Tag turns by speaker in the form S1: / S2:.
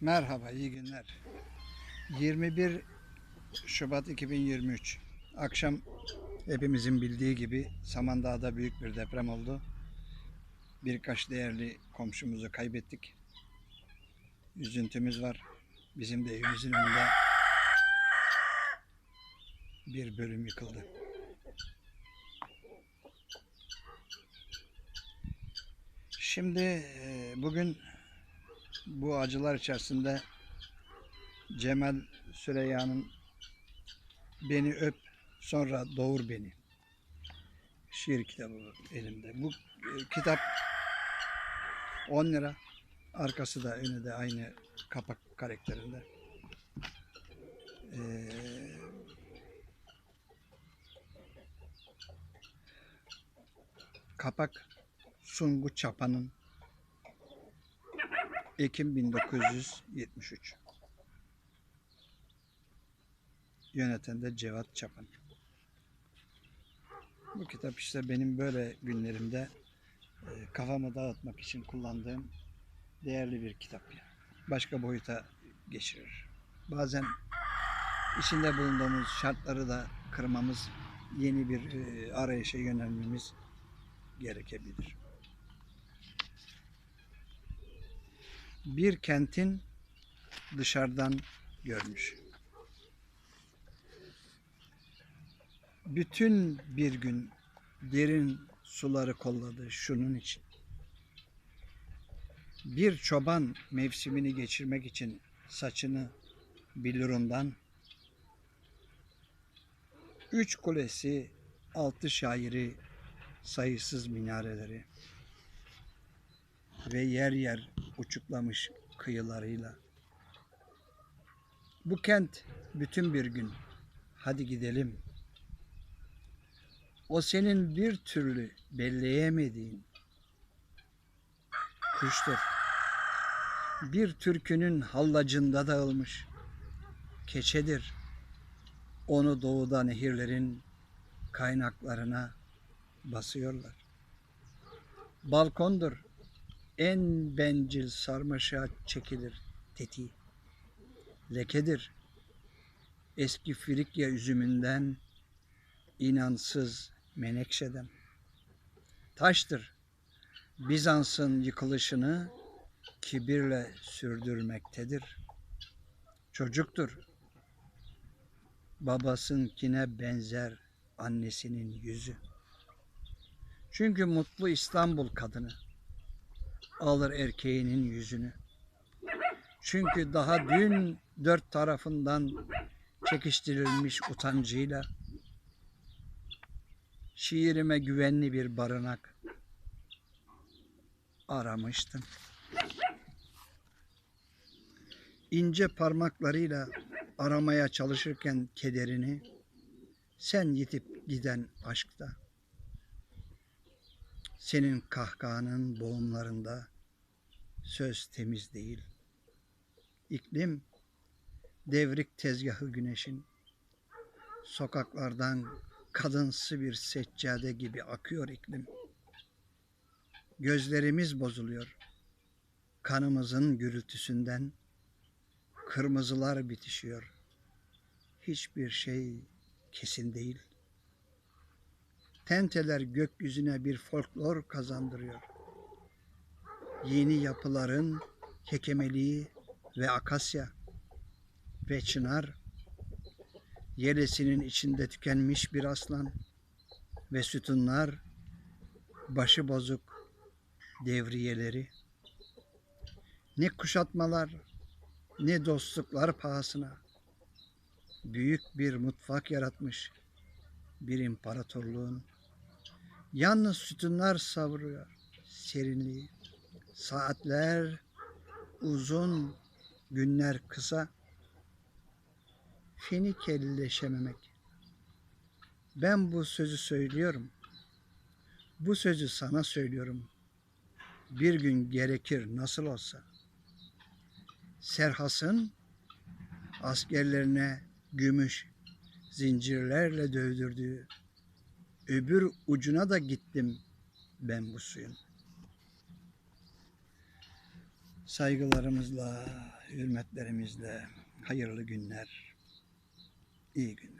S1: Merhaba, iyi günler. 21 Şubat 2023. Akşam hepimizin bildiği gibi Samandağ'da büyük bir deprem oldu. Birkaç değerli komşumuzu kaybettik. Üzüntümüz var. Bizim de evimizin önünde bir bölüm yıkıldı. Şimdi e, bugün bu acılar içerisinde Cemal Süreyya'nın Beni Öp Sonra Doğur Beni şiir kitabı elimde. Bu e, kitap 10 lira. Arkası da önü de aynı kapak karakterinde. Ee, kapak Sungu Çapa'nın Ekim 1973. Yöneten de Cevat Çapan. Bu kitap işte benim böyle günlerimde e, kafamı dağıtmak için kullandığım değerli bir kitap. Başka boyuta geçirir. Bazen içinde bulunduğumuz şartları da kırmamız, yeni bir e, arayışa yönelmemiz gerekebilir. Bir kentin dışarıdan görmüş. Bütün bir gün derin suları kolladı şunun için. Bir çoban mevsimini geçirmek için saçını bilurundan, üç kulesi, altı şairi, sayısız minareleri ve yer yer uçuklamış kıyılarıyla. Bu kent bütün bir gün. Hadi gidelim. O senin bir türlü belleyemediğin kuştur. Bir türkünün hallacında dağılmış keçedir. Onu doğuda nehirlerin kaynaklarına basıyorlar. Balkondur en bencil sarmaşığa çekilir tetiği. Lekedir. Eski Frikya üzümünden, inansız menekşeden. Taştır. Bizans'ın yıkılışını kibirle sürdürmektedir. Çocuktur. Babasınkine benzer annesinin yüzü. Çünkü mutlu İstanbul kadını alır erkeğinin yüzünü. Çünkü daha dün dört tarafından çekiştirilmiş utancıyla şiirime güvenli bir barınak aramıştım. İnce parmaklarıyla aramaya çalışırken kederini sen yitip giden aşkta senin kahkahanın boğumlarında söz temiz değil. İklim devrik tezgahı güneşin sokaklardan kadınsı bir seccade gibi akıyor iklim. Gözlerimiz bozuluyor. Kanımızın gürültüsünden kırmızılar bitişiyor. Hiçbir şey kesin değil. Tenteler gökyüzüne bir folklor kazandırıyor. Yeni yapıların kekemeliği ve akasya ve çınar, yelesinin içinde tükenmiş bir aslan ve sütunlar, başı bozuk devriyeleri, ne kuşatmalar ne dostluklar pahasına büyük bir mutfak yaratmış bir imparatorluğun Yalnız sütunlar savuruyor serinliği. Saatler uzun, günler kısa. Fenikelleşememek. Ben bu sözü söylüyorum. Bu sözü sana söylüyorum. Bir gün gerekir nasıl olsa. Serhas'ın askerlerine gümüş zincirlerle dövdürdüğü öbür ucuna da gittim ben bu suyun. Saygılarımızla hürmetlerimizle hayırlı günler, iyi günler.